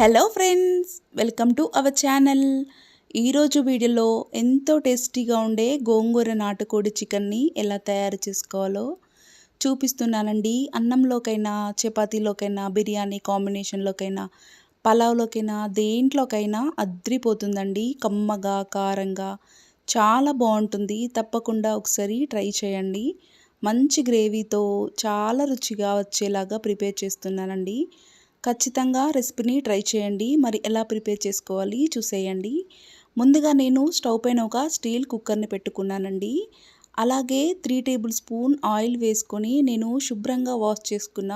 Hello friends welcome to our channel. ఈరోజు వీడియోలో ఎంతో టేస్టీగా ఉండే గోంగూర నాటుకోడి చికెన్ని ఎలా తయారు చేసుకోవాలో చూపిస్తున్నానండి. అన్నంలోకైనా చపాతీలోకైనా బిర్యానీ కాంబినేషన్లోకైనా పలావ్లోకైనా దేంట్లోకైనా అద్రిపోతుందండి. కమ్మగా కారంగా చాలా బాగుంటుంది. తప్పకుండా ఒకసారి ట్రై చేయండి. మంచి గ్రేవీతో చాలా రుచిగా వచ్చేలాగా ప్రిపేర్ చేస్తున్నానండి. ఖచ్చితంగా రెసిపీని ట్రై చేయండి. మరి ఎలా ప్రిపేర్ చేసుకోవాలి చూసేయండి. ముందుగా నేను స్టవ్ పైన ఒక స్టీల్ కుక్కర్ని పెట్టుకున్నానండి. అలాగే త్రీ టేబుల్ స్పూన్ ఆయిల్ వేసుకొని నేను శుభ్రంగా వాష్ చేసుకున్న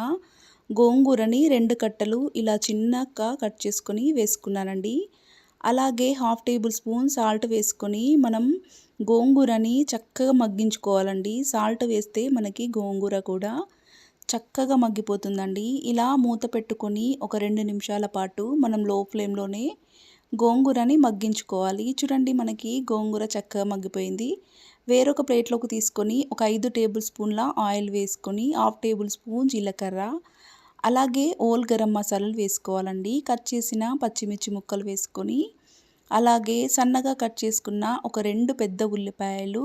గోంగూరని రెండు కట్టలు ఇలా చిన్నగా కట్ చేసుకొని వేసుకున్నానండి. అలాగే హాఫ్ టేబుల్ స్పూన్ సాల్ట్ వేసుకొని మనం గోంగూరని చక్కగా మగ్గించుకోవాలండి. సాల్ట్ వేస్తే మనకి గోంగూర కూడా చక్కగా మగ్గిపోతుందండి. ఇలా మూత పెట్టుకొని ఒక రెండు నిమిషాల పాటు మనం లో ఫ్లేమ్లోనే గోంగూరని మగ్గించుకోవాలి. చూడండి మనకి గోంగూర చక్కగా మగ్గిపోయింది. వేరొక ప్లేట్లోకి తీసుకొని ఒక ఐదు టేబుల్ స్పూన్ల ఆయిల్ వేసుకొని హాఫ్ టేబుల్ స్పూన్ జీలకర్ర అలాగే ఓల్ గరం మసాలాలు వేసుకోవాలండి. కట్ చేసిన పచ్చిమిర్చి ముక్కలు వేసుకొని అలాగే సన్నగా కట్ చేసుకున్న ఒక రెండు పెద్ద ఉల్లిపాయలు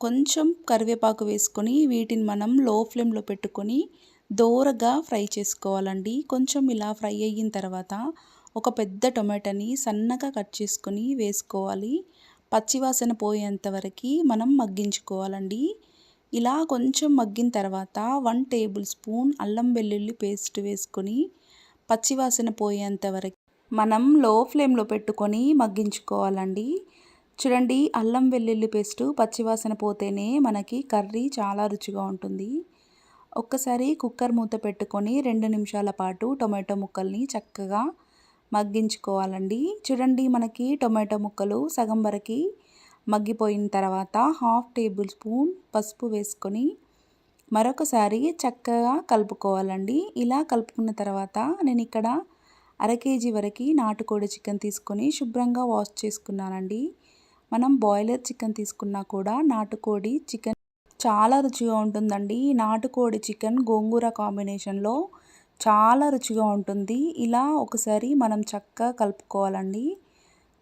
కొంచెం కరివేపాకు వేసుకొని వీటిని మనం లో ఫ్లేమ్లో పెట్టుకొని దోరగా ఫ్రై చేసుకోవాలండి. కొంచెం ఇలా ఫ్రై అయిన తర్వాత ఒక పెద్ద టొమాటోని సన్నగా కట్ చేసుకొని వేసుకోవాలి. పచ్చివాసన పోయేంత వరకు మనం మగ్గించుకోవాలండి. ఇలా కొంచెం మగ్గిన తర్వాత వన్ టేబుల్ స్పూన్ అల్లం వెల్లుల్లి పేస్ట్ వేసుకొని పచ్చివాసన పోయేంత వరకు మనం లో ఫ్లేమ్లో పెట్టుకొని మగ్గించుకోవాలండి. చూడండి అల్లం వెల్లుల్లి పేస్టు పచ్చివాసన పోతేనే మనకి కర్రీ చాలా రుచిగా ఉంటుంది. ఒక్కసారి కుక్కర్ మూత పెట్టుకొని రెండు నిమిషాల పాటు టొమాటో ముక్కల్ని చక్కగా మగ్గించుకోవాలండి. చూడండి మనకి టొమాటో ముక్కలు సగం వరకు మగ్గిపోయిన తర్వాత హాఫ్ టేబుల్ స్పూన్ పసుపు వేసుకొని మరొకసారి చక్కగా కలుపుకోవాలండి. ఇలా కలుపుకున్న తర్వాత నేను ఇక్కడ అర కేజీ వరకు నాటుకోడి చికెన్ తీసుకొని శుభ్రంగా వాష్ చేసుకున్నానండి. మనం బాయిలర్ చికెన్ తీసుకున్నా కూడా నాటుకోడి చికెన్ చాలా రుచిగా ఉంటుందండి. నాటుకోడి చికెన్ గోంగూర కాంబినేషన్లో చాలా రుచిగా ఉంటుంది. ఇలా ఒకసారి మనం చక్కగా కలుపుకోవాలండి.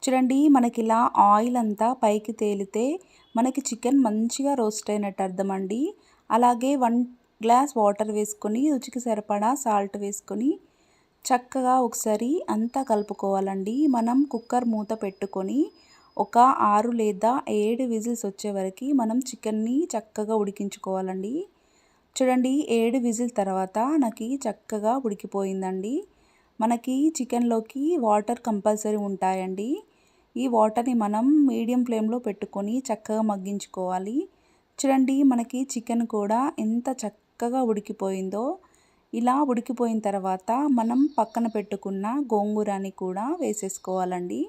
చూడండి మనకి ఇలా ఆయిల్ అంతా పైకి తేలితే మనకి చికెన్ మంచిగా రోస్ట్ అయినట్టు అర్థమండి. అలాగే వన్ గ్లాస్ వాటర్ వేసుకొని రుచికి సరిపడా సాల్ట్ వేసుకొని చక్కగా ఒకసారి అంతా కలుపుకోవాలండి. మనం కుక్కర్ మూత పెట్టుకొని ఒక ఆరు లేదా ఏడు విజిల్స్ వచ్చే వరకు మనం చికెన్ని చక్కగా ఉడికించుకోవాలండి. చూడండి ఏడు విజిల్ తర్వాత నాకు చక్కగా ఉడికిపోయిందండి. మనకి చికెన్లోకి వాటర్ కంపల్సరీ ఉంటాయండి. ఈ వాటర్ని మనం మీడియం ఫ్లేమ్లో పెట్టుకొని చక్కగా మగ్గించుకోవాలి. చూడండి మనకి చికెన్ కూడా ఎంత చక్కగా ఉడికిపోయిందో. ఇలా ఉడికిపోయిన తర్వాత మనం పక్కన పెట్టుకున్న గోంగూరని కూడా వేసేసుకోవాలండి.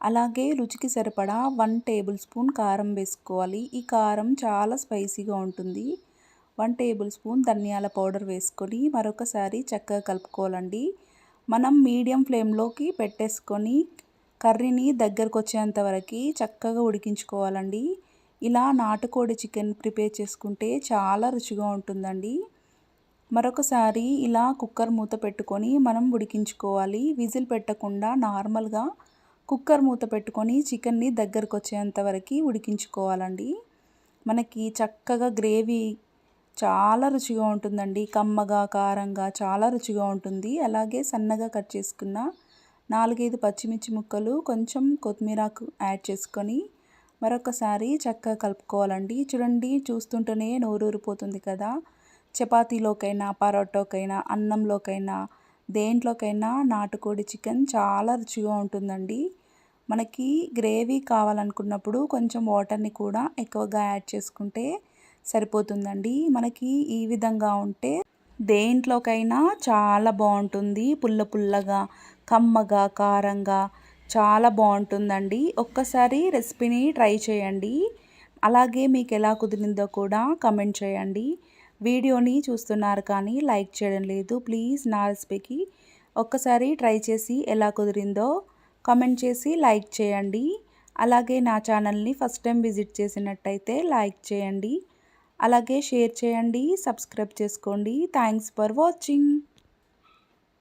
అలాగే రుచికి సరిపడా వన్ టేబుల్ స్పూన్ కారం వేసుకోవాలి. ఈ కారం చాలా స్పైసీగా ఉంటుంది. వన్ టేబుల్ స్పూన్ ధనియాల పౌడర్ వేసుకొని మరొకసారి చక్కగా కలుపుకోవాలండి. మనం మీడియం ఫ్లేమ్లోకి పెట్టేసుకొని కర్రీని దగ్గరకు వచ్చేంత వరకు చక్కగా ఉడికించుకోవాలండి. ఇలా నాటుకోడి చికెన్ ప్రిపేర్ చేసుకుంటే చాలా రుచిగా ఉంటుందండి. మరొకసారి ఇలా కుక్కర్ మూత పెట్టుకొని మనం ఉడికించుకోవాలి. విజిల్ పెట్టకుండా నార్మల్గా కుక్కర్ మూత పెట్టుకొని చికెన్ని దగ్గరకు వచ్చేంత వరకు ఉడికించుకోవాలండి. మనకి చక్కగా గ్రేవీ చాలా రుచిగా ఉంటుందండి. కమ్మగా కారంగా చాలా రుచిగా ఉంటుంది. అలాగే సన్నగా కట్ చేసుకున్న నాలుగైదు పచ్చిమిర్చి ముక్కలు కొంచెం కొత్తిమీరకు యాడ్ చేసుకొని మరొకసారి చక్కగా కలుపుకోవాలండి. చూడండి చూస్తుంటేనే నోరూరిపోతుంది కదా. చపాతీలోకైనా పరోటాకైనా అన్నంలోకైనా దేంట్లోకైనా నాటుకోడి చికెన్ చాలా రుచిగా ఉంటుందండి. మనకి గ్రేవీ కావాలనుకున్నప్పుడు కొంచెం వాటర్ని కూడా ఎక్కువగా యాడ్ చేసుకుంటే సరిపోతుందండి. మనకి ఈ విధంగా ఉంటే దేంట్లోకైనా చాలా బాగుంటుంది. పుల్ల పుల్లగా కమ్మగా కారంగా చాలా బాగుంటుందండి. ఒక్కసారి రెసిపీని ట్రై చేయండి. అలాగే మీకు ఎలా కుదిరిందో కూడా కమెంట్ చేయండి. వీడియోని చూస్తున్నారు కానీ లైక్ చేయడం లేదు. ప్లీజ్ నా రెసిపీకి ఒక్కసారి ట్రై చేసి ఎలా కుదిరిందో కామెంట్ చేసి లైక్ చేయండి. అలాగే నా ఛానల్ని ఫస్ట్ టైం విజిట్ చేసినట్టయితే లైక్ చేయండి. అలాగే షేర్ చేయండి సబ్స్క్రైబ్ చేసుకోండి. Thanks for watching.